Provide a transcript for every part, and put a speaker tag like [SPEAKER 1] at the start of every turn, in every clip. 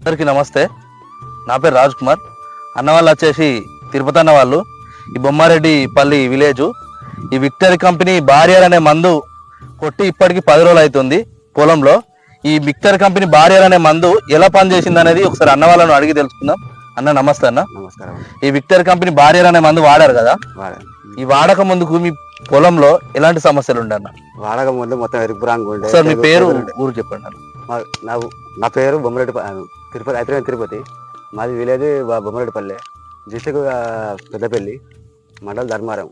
[SPEAKER 1] అందరికీ నమస్తే. నా పేరు రాజ్ కుమార్. అన్న వాళ్ళు వచ్చేసి తిరుపతి అన్న వాళ్ళు. ఈ బొమ్మారెడ్డి పల్లి విలేజ్. ఈ విక్టరీ కంపెనీ బారియర్ అనే మందు కొట్టి ఇప్పటికి పది రోజులు అవుతుంది పొలంలో. ఈ విక్టరీ కంపెనీ బారియర్ అనే మందు ఎలా పనిచేసింది అనేది ఒకసారి అన్న వాళ్ళను అడిగి తెలుసుకుందాం. అన్న నమస్తే అన్న.
[SPEAKER 2] నమస్కారం
[SPEAKER 1] ఈ విక్టరీ కంపెనీ బారియర్ అనే మందు వాడారు కదా? ఈ వాడక ముందుకు మీ పొలంలో ఎలాంటి సమస్యలు ఉండే అన్న?
[SPEAKER 2] వాడక ముందు మొత్తం ఎరుపు రంగు
[SPEAKER 1] సార్ మీ పేరు. ఊరు చెప్పండి అన్న.
[SPEAKER 2] మా- నా నా పేరు బొమ్మరెడ్డి తిరుపతి అయితే తిరుపతి. మాది విలేజ్ బ- బొమ్మరెడ్డిపల్లె డిస్టిక్ పెద్దపల్లి మండల ధర్మారం.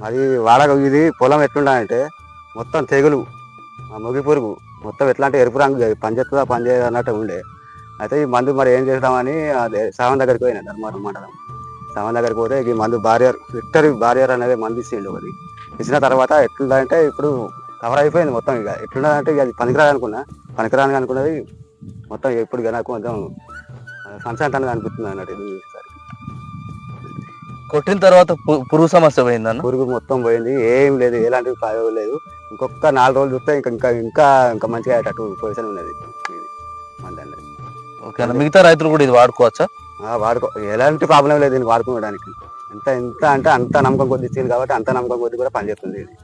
[SPEAKER 2] మాది వాడక ఇది పొలం ఎట్లుండాలంటే మొత్తం తెగులు ఆ మొగి పురుగు మొత్తం ఎట్లా అంటే ఎరుపు రంగు పనిచేస్తుందా పనిచేయదు అన్నట్టు ఉండే. అయితే ఈ మందు మరి ఏం చేస్తామని అదే సావన్ దగ్గరికి పోయినా ధర్మారం మండలం. సావన్ దగ్గరికి పోతే ఈ మందు బారియర్ విక్టరీ బారియర్ అనేది మందు ఇచ్చిండు ఒకటి. ఇచ్చిన తర్వాత ఎట్లుందంటే ఇప్పుడు కవర్ అయిపోయింది మొత్తం ఇక. ఎట్లున్నదంటే ఇక అది పనికిరాదు అనుకున్నా పనికిరాని అనుకున్నది మొత్తం ఎప్పుడు నాకు కొంచెం అనేది అనిపిస్తుంది అన్నట్టు ఇది.
[SPEAKER 1] కొట్టిన తర్వాత పురుగు సమస్య పోయిందన్న
[SPEAKER 2] పురుగు మొత్తం పోయింది. ఏం లేదు ఎలాంటి ప్రయోగం లేదు. ఇంకొక నాలుగు రోజులు చూస్తే ఇంకా ఇంకా ఇంకా ఇంకా మంచిగా అయ్యేటట్టు పొజిషన్ ఉన్నది.
[SPEAKER 1] ఓకేనా మిగతా రైతులు కూడా ఇది వాడుకోవచ్చా?
[SPEAKER 2] వాడుకో ఎలాంటి ప్రాబ్లం లేదు దీన్ని వాడుకోవడానికి. ఎంత ఎంత అంటే అంత నమ్మకం కొద్ది ఇచ్చింది కాబట్టి అంత నమ్మకం కొద్ది కూడా పనిచేస్తుంది ఇది.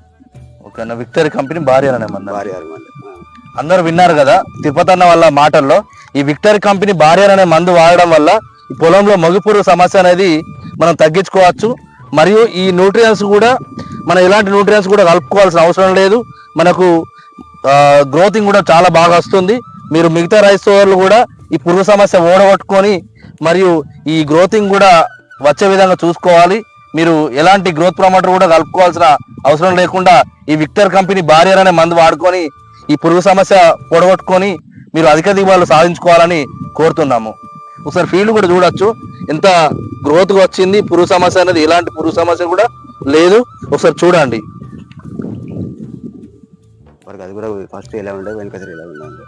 [SPEAKER 1] ఓకేనా? విక్టరీ కంపెనీ భార్య అనే మందు
[SPEAKER 2] భారీ మంది ఆ.
[SPEAKER 1] అందరూ విన్నారు కదా తిరుపతి అన్న వాళ్ళ మాటల్లో ఈ విక్టరీ కంపెనీ భార్య అనే మందు వాడడం వల్ల ఈ పొలంలో మగుపురు సమస్య అనేది మనం తగ్గించుకోవచ్చు. మరియు ఈ న్యూట్రియన్స్ కూడా మనం ఎలాంటి న్యూట్రియన్స్ కూడా కలుపుకోవాల్సిన అవసరం లేదు. మనకు గ్రోతింగ్ కూడా చాలా బాగా వస్తుంది. మీరు మిగతా రైస్ సోదరులు కూడా ఈ పురుగు సమస్య ఓడగొట్టుకొని మరియు ఈ గ్రోతింగ్ కూడా వచ్చే విధంగా చూసుకోవాలి. మీరు ఎలాంటి గ్రోత్ ప్రమోటర్ కూడా కలుపుకోవాల్సిన అవసరం లేకుండా ఈ విక్టర్ కంపెనీ బారియర్ అనే మందు వాడుకొని ఈ పురుగు సమస్య పొడగొట్టుకొని మీరు అధిక దిగుబడులు సాధించుకోవాలని కోరుతున్నాము. ఒకసారి ఫీల్డ్ కూడా చూడొచ్చు. ఎంత గ్రోత్ వచ్చింది పురుగు సమస్య అనేది ఎలాంటి పురుగు సమస్య కూడా లేదు. ఒకసారి చూడండి.
[SPEAKER 2] అది కూడా ఫస్ట్ ఎలా ఉండే వెనక ఎలా ఉండే